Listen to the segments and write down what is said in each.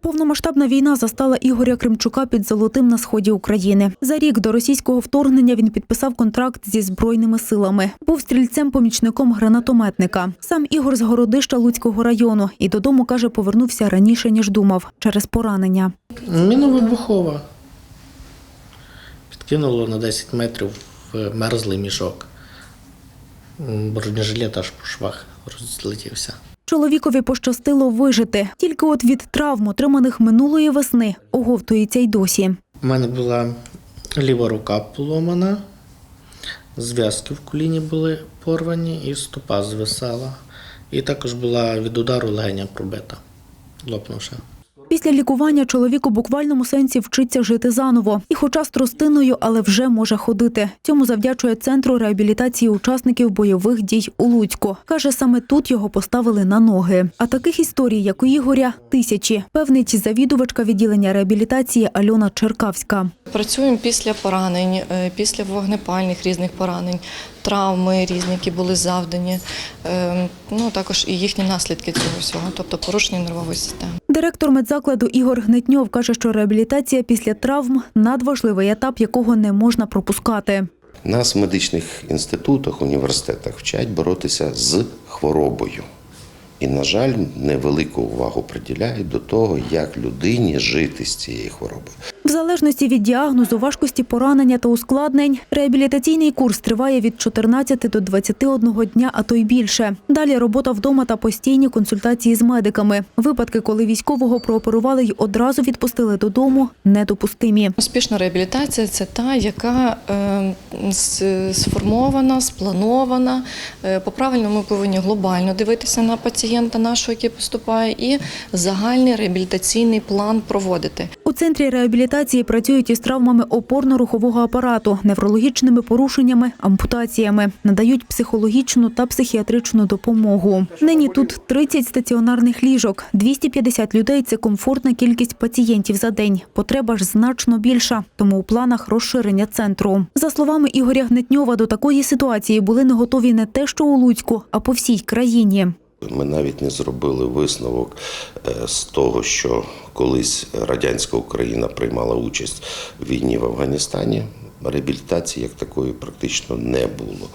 Повномасштабна війна застала Ігоря Кримчука під Золотим на сході України. За рік до російського вторгнення він підписав контракт зі збройними силами. Був стрільцем-помічником гранатометника. Сам Ігор з Городища Луцького району і додому каже, повернувся раніше ніж думав через поранення. Міновибухова. Підкинуло на 10 метрів в мерзлий мішок. Бронежилет аж по швах розлетівся. Чоловікові пощастило вижити. Тільки от від травм, отриманих минулої весни, оговтується й досі. У мене була ліва рука поломана, зв'язки в коліні були порвані і стопа звисала. І також була від удару легеня пробита, лопнувши. Після лікування чоловік у буквальному сенсі вчиться жити заново. І хоча з тростиною, але вже може ходити. Цьому завдячує центру реабілітації учасників бойових дій у Луцьку. Каже, саме тут його поставили на ноги. А таких історій, як у Ігоря, тисячі. Певнить завідувачка відділення реабілітації Альона Черкавська. Працюємо після поранень, е, після вогнепальних різних поранень, травми різні, які були завдані, е, ну також і їхні наслідки цього всього, тобто порушення нервової системи. Директор медзакладу Ігор Гнетньов каже, що реабілітація після травм надважливий етап, якого не можна пропускати. Нас в медичних інститутах, університетах вчать боротися з хворобою. І, на жаль, невелику увагу приділяють до того, як людині жити з цією хворобою. Залежності від діагнозу, важкості поранення та ускладнень, реабілітаційний курс триває від 14 до 21 дня, а то й більше. Далі робота вдома та постійні консультації з медиками. Випадки, коли військового прооперували й одразу відпустили додому, недопустимі. Успішна реабілітація це та, яка е, сформована, спланована. Е, По-правильному ми повинні глобально дивитися на пацієнта нашого, який поступає, і загальний реабілітаційний план проводити. У центрі реабілітації працюють із травмами опорно-рухового апарату, неврологічними порушеннями, ампутаціями, надають психологічну та психіатричну допомогу. Нині тут 30 стаціонарних ліжок, 250 людей це комфортна кількість пацієнтів за день. Потреба ж значно більша, тому у планах розширення центру. За словами Ігоря Гнетньова, до такої ситуації були не готові не те, що у Луцьку, а по всій країні. Ми навіть не зробили висновок е, з того, що колись радянська Україна приймала участь в війні в Афганістані. Реабілітації як такої практично не було.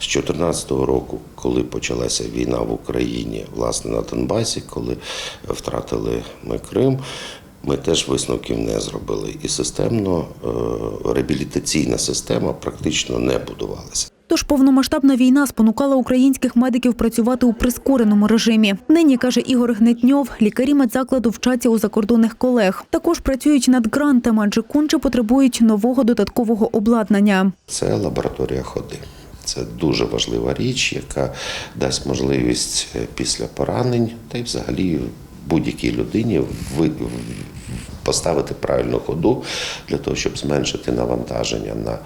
З 2014 року, коли почалася війна в Україні, власне на Донбасі, коли втратили ми Крим, ми теж висновків не зробили. І системно е, реабілітаційна система практично не будувалася. Тож повномасштабна війна спонукала українських медиків працювати у прискореному режимі. Нині каже Ігор Гнетньов, лікарі медзакладу вчаться у закордонних колег. Також працюють над грантами, адже конче потребують нового додаткового обладнання. Це лабораторія ходи. Це дуже важлива річ, яка дасть можливість е, після поранень та й взагалі будь-якій людині ви- поставити правильну ходу для того, щоб зменшити навантаження на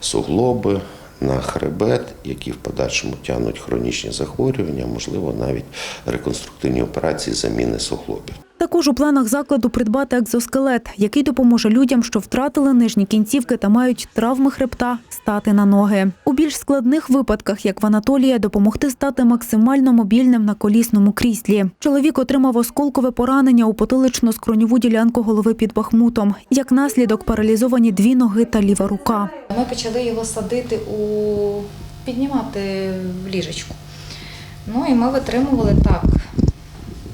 суглоби, на хребет, які в подальшому тягнуть хронічні захворювання, можливо, навіть реконструктивні операції заміни суглобів. Також у планах закладу придбати екзоскелет, який допоможе людям, що втратили нижні кінцівки та мають травми хребта, стати на ноги. У більш складних випадках, як в Анатолія, допомогти стати максимально мобільним на колісному кріслі. Чоловік отримав осколкове поранення у потилично-скроньову ділянку голови під Бахмутом. Як наслідок паралізовані дві ноги та ліва рука. Ми почали його садити у піднімати в ліжечку. Ну і ми витримували так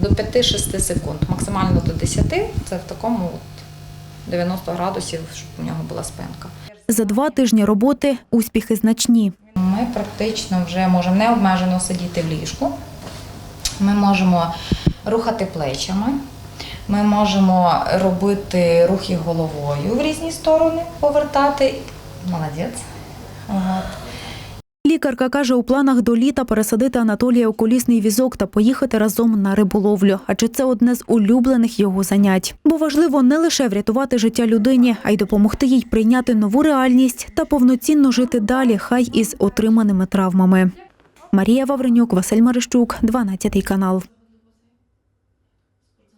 до 5-6 секунд, максимально до 10. Це в такому от 90 градусів, щоб у нього була спинка. За два тижні роботи успіхи значні. Ми практично вже можемо необмежено сидіти в ліжку. Ми можемо рухати плечами. Ми можемо робити рухи головою в різні сторони, повертати. Молодець. От. Лікарка каже, у планах до літа пересадити Анатолія у колісний візок та поїхати разом на риболовлю, адже це одне з улюблених його занять. Бо важливо не лише врятувати життя людині, а й допомогти їй прийняти нову реальність та повноцінно жити далі, хай із отриманими травмами. Марія Вавренюк, Василь Марищук, 12 канал.